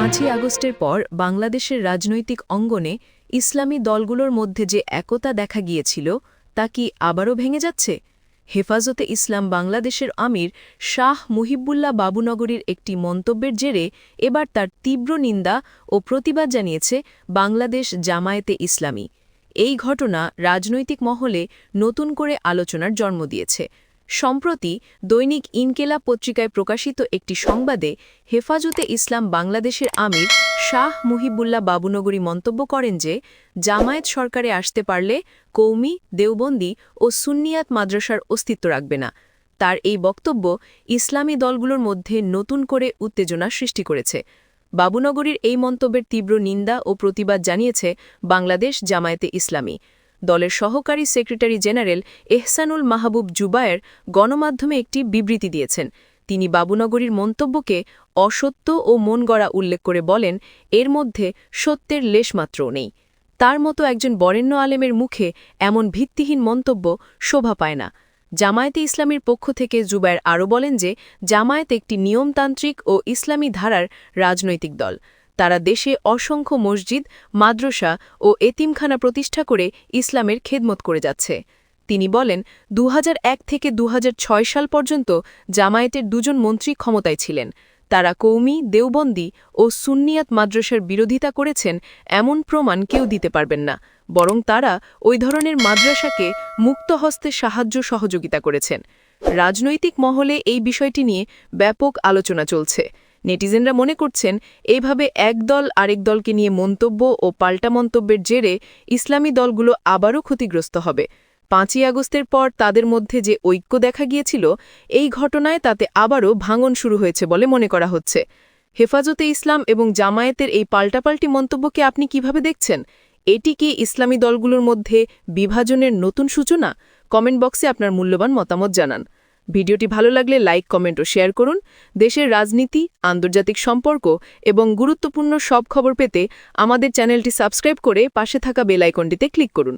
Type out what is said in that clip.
পাঁচই আগস্টের পর বাংলাদেশের রাজনৈতিক অঙ্গনে ইসলামী দলগুলোর মধ্যে যে একতা দেখা গিয়েছিল, তা কি আবারও ভেঙে যাচ্ছে? হেফাজতে ইসলাম বাংলাদেশের আমির শাহ মুহিবুল্লাহ বাবুনগরীর একটি মন্তব্যের জেরে এবার তার তীব্র নিন্দা ও প্রতিবাদ জানিয়েছে বাংলাদেশ জামায়াতে ইসলামী। এই ঘটনা রাজনৈতিক মহলে নতুন করে আলোচনার জন্ম দিয়েছে। সম্প্রতি দৈনিক ইনকেলাব পত্রিকায় প্রকাশিত একটি সংবাদে হেফাজতে ইসলাম বাংলাদেশের আমির শাহ মুহিবুল্লাহ বাবুনগরী মন্তব্য করেন যে, জামায়াত সরকারে আসতে পারলে কৌমি দেওবন্দি ও সুন্নিয়াত মাদ্রাসার অস্তিত্ব রাখবে না। তার এই বক্তব্য ইসলামী দলগুলোর মধ্যে নতুন করে উত্তেজনা সৃষ্টি করেছে। বাবুনগরীর এই মন্তব্যের তীব্র নিন্দা ও প্রতিবাদ জানিয়েছে বাংলাদেশ জামায়াতে ইসলামী। দলের সহকারী সেক্রেটারি জেনারেল এহসানুল মাহবুব জুবায়ের গণমাধ্যমে একটি বিবৃতি দিয়েছেন। তিনি বাবুনগরীর মন্তব্যকে অসত্য ও মন গড়া উল্লেখ করে বলেন, এর মধ্যে সত্যের লেশমাত্রও নেই। তার মতো একজন বরেণ্য আলেমের মুখে এমন ভিত্তিহীন মন্তব্য শোভা পায় না। জামায়াতে ইসলামীর পক্ষ থেকে জুবায়ের আরও বলেন যে, জামায়াত একটি নিয়মতান্ত্রিক ও ইসলামী ধারার রাজনৈতিক দল। তারা দেশে অসংখ্য মসজিদ, মাদ্রাসা ও এতিমখানা প্রতিষ্ঠা করে ইসলামের খেদমত করে যাচ্ছে। তিনি বলেন দু হাজার এক থেকে দু হাজার ছয় সাল পর্যন্ত জামায়াতের দুজন মন্ত্রী ক্ষমতায় ছিলেন। তারা কৌমি দেওবন্দি ও সুন্নিয়াত মাদ্রাসার বিরোধিতা করেছেন এমন প্রমাণ কেউ দিতে পারবেন না। বরং তারা ওই ধরনের মাদ্রাসাকে মুক্ত হস্তে সাহায্য সহযোগিতা করেছেন। রাজনৈতিক মহলে এই বিষয়টি নিয়ে ব্যাপক আলোচনা চলছে। নেটিজেনরা মনে করছেন এইভাবে এক দল আরেক দলকে নিয়ে মন্তব্য ও পাল্টা মন্তব্যের জেরে ইসলামী দলগুলো আবারও ক্ষতিগ্রস্ত হবে। পাঁচই আগস্টের পর তাদের মধ্যে যে ঐক্য দেখা গিয়েছিল, এই ঘটনায় তাতে আবারও ভাঙন শুরু হয়েছে বলে মনে করা হচ্ছে। হেফাজতে ইসলাম এবং জামায়াতের এই পাল্টাপাল্টি মন্তব্যকে আপনি কীভাবে দেখছেন? এটি কি ইসলামী দলগুলোর মধ্যে বিভাজনের নতুন সূচনা? কমেন্ট বক্সে আপনার মূল্যবান মতামত জানান। ভিডিওটি ভালো লাগলে লাইক, কমেন্ট ও শেয়ার করুন। দেশের রাজনীতি, আন্তর্জাতিক সম্পর্ক এবং গুরুত্বপূর্ণ সব খবর পেতে আমাদের চ্যানেলটি সাবস্ক্রাইব করে পাশে থাকা বেলাইকনটিতে ক্লিক করুন।